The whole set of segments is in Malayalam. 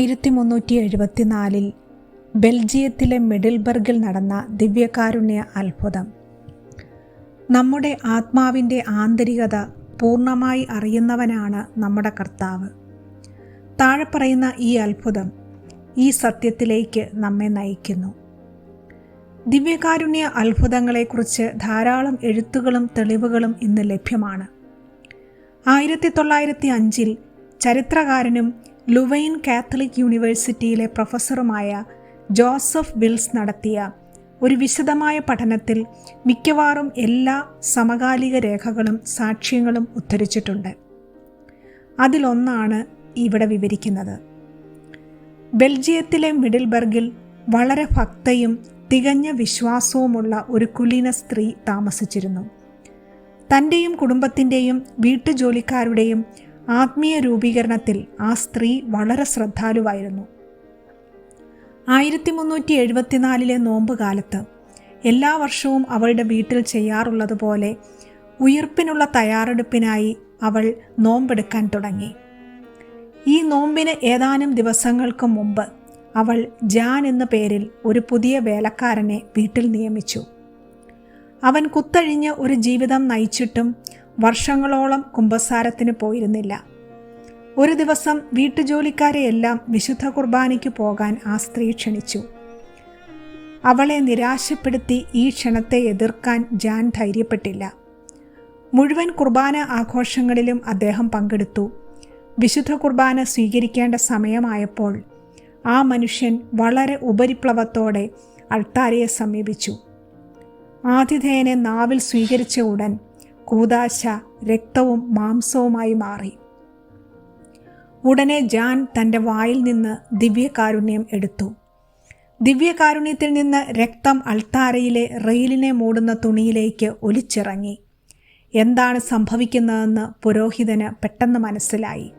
ആയിരത്തി മുന്നൂറ്റി എഴുപത്തിനാലിൽ ബെൽജിയത്തിലെ മിഡിൽബർഗിൽ നടന്ന ദിവ്യകാരുണ്യ അത്ഭുതം. നമ്മുടെ ആത്മാവിന്റെ ആന്തരികത പൂർണമായി അറിയുന്നവനാണ് നമ്മുടെ കർത്താവ്. താഴെ പറയുന്ന ഈ അത്ഭുതം ഈ സത്യത്തിലേക്ക് നമ്മെ നയിക്കുന്നു. ദിവ്യകാരുണ്യ അത്ഭുതങ്ങളെക്കുറിച്ച് ധാരാളം എഴുത്തുകളും തെളിവുകളും ഇന്ന് ലഭ്യമാണ്. ആയിരത്തി തൊള്ളായിരത്തി അഞ്ചിൽ ചരിത്രകാരനും ലുവൈൻ കാത്തലിക് യൂണിവേഴ്സിറ്റിയിലെ പ്രൊഫസറുമായ ജോസഫ് വിൽസ് നടത്തിയ ഒരു വിശദമായ പഠനത്തിൽ മിക്കവാറും എല്ലാ സമകാലിക രേഖകളും സാക്ഷ്യങ്ങളും ഉദ്ധരിച്ചിട്ടുണ്ട്. അതിലൊന്നാണ് ഇവിടെ വിവരിക്കുന്നത്. ബെൽജിയത്തിലെ മിഡിൽബർഗിൽ വളരെ ഭക്തയും തികഞ്ഞ വിശ്വാസവുമുള്ള ഒരു കുലീന സ്ത്രീ താമസിച്ചിരുന്നു. തന്റെയും കുടുംബത്തിന്റെയും വീട്ടുജോലിക്കാരുടെയും ആത്മീയ രൂപീകരണത്തിൽ ആ സ്ത്രീ വളരെ ശ്രദ്ധാലുവായിരുന്നു. ആയിരത്തി മുന്നൂറ്റി എഴുപത്തിനാലിലെ നോമ്പ് കാലത്ത് എല്ലാ വർഷവും അവളുടെ വീട്ടിൽ ചെയ്യാറുള്ളതുപോലെ ഉയർപ്പിനുള്ള തയ്യാറെടുപ്പിനായി അവൾ നോമ്പെടുക്കാൻ തുടങ്ങി. ഈ നോമ്പിന് ഏതാനും ദിവസങ്ങൾക്ക് മുമ്പ് അവൾ ജാൻ എന്ന പേരിൽ ഒരു പുതിയ വേലക്കാരനെ വീട്ടിൽ നിയമിച്ചു. അവൻ കുത്തഴിഞ്ഞ് ഒരു ജീവിതം നയിച്ചിട്ടും വർഷങ്ങളോളം കുംഭസാരത്തിന് പോയിരുന്നില്ല. ഒരു ദിവസം വീട്ടുജോലിക്കാരെയെല്ലാം വിശുദ്ധ കുർബാനയ്ക്ക് പോകാൻ ആ സ്ത്രീ ക്ഷണിച്ചു. അവളെ നിരാശപ്പെടുത്തി ഈ ക്ഷണത്തെ എതിർക്കാൻ ജാൻ ധൈര്യപ്പെട്ടില്ല. മുഴുവൻ കുർബാന ആഘോഷങ്ങളിലും അദ്ദേഹം പങ്കെടുത്തു. വിശുദ്ധ കുർബാന സ്വീകരിക്കേണ്ട സമയമായപ്പോൾ ആ മനുഷ്യൻ വളരെ ഉപരിപ്ലവത്തോടെ അൾത്താരയെ സമീപിച്ചു. ആതിഥേയനെ നാവിൽ സ്വീകരിച്ച ഉടൻ കൂതാശ രക്തവും മാംസവുമായി മാറി. ഉടനെ ജാൻ തന്റെ വായിൽ നിന്ന് ദിവ്യകാരുണ്യം എടുത്തു. ദിവ്യകാരുണ്യത്തിൽ നിന്ന് രക്തം അൾത്താരയിലെ റെയിലിനെ മൂടുന്ന തുണിയിലേക്ക് ഒലിച്ചിറങ്ങി. എന്താണ് സംഭവിക്കുന്നതെന്ന് പുരോഹിതന് പെട്ടെന്ന് മനസ്സിലായി.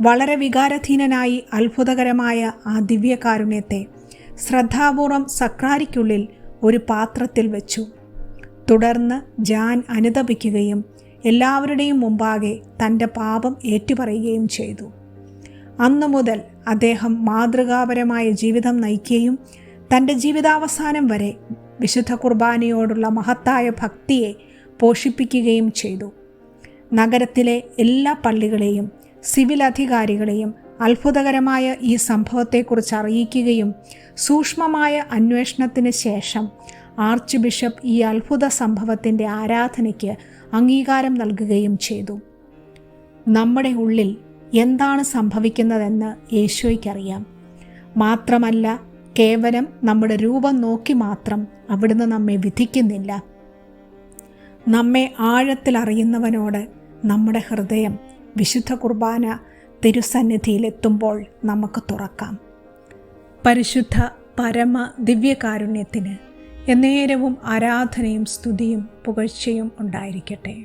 വളരെ വികാരധീനനായി അത്ഭുതകരമായ ആ ദിവ്യകാരുണ്യത്തെ ശ്രദ്ധാപൂർവം സക്രാരിക്കുള്ളിൽ ഒരു പാത്രത്തിൽ വെച്ചു. തുടർന്ന് ജാൻ അനുതപിക്കുകയും എല്ലാവരുടെയും മുമ്പാകെ തന്റെ പാപം ഏറ്റുപറയുകയും ചെയ്തു. അന്നു മുതൽ അദ്ദേഹം മാതൃകാപരമായ ജീവിതം നയിക്കുകയും തന്റെ ജീവിതാവസാനം വരെ വിശുദ്ധ കുർബാനയോടുള്ള മഹത്തായ ഭക്തിയെ പോഷിപ്പിക്കുകയും ചെയ്തു. നഗരത്തിലെ എല്ലാ പള്ളികളെയും സിവിൽ അധികാരികളെയും അത്ഭുതകരമായ ഈ സംഭവത്തെക്കുറിച്ച് അറിയിക്കുകയും സൂക്ഷ്മമായ അന്വേഷണത്തിന് ശേഷം ആർച്ച് ബിഷപ്പ് ഈ അത്ഭുത സംഭവത്തിന്റെ ആരാധനയ്ക്ക് അംഗീകാരം നൽകുകയും ചെയ്തു. നമ്മുടെ ഉള്ളിൽ എന്താണ് സംഭവിക്കുന്നതെന്ന് യേശോയ്ക്കറിയാം മാത്രമല്ല കേവലം നമ്മുടെ രൂപം നോക്കി മാത്രം അവിടുന്ന് നമ്മെ വിധിക്കുന്നില്ല. നമ്മെ ആഴത്തിൽ അറിയുന്നവനോട് നമ്മുടെ ഹൃദയം വിശുദ്ധ കുർബാന തിരുസന്നിധിയിലെത്തുമ്പോൾ നമുക്ക് തുറക്കാം. പരിശുദ്ധ പരമ ദിവ്യകാരുണ്യത്തിന് എന്നേരവും ആരാധനയും സ്തുതിയും പുകഴ്ചയും ഉണ്ടായിരിക്കട്ടെ.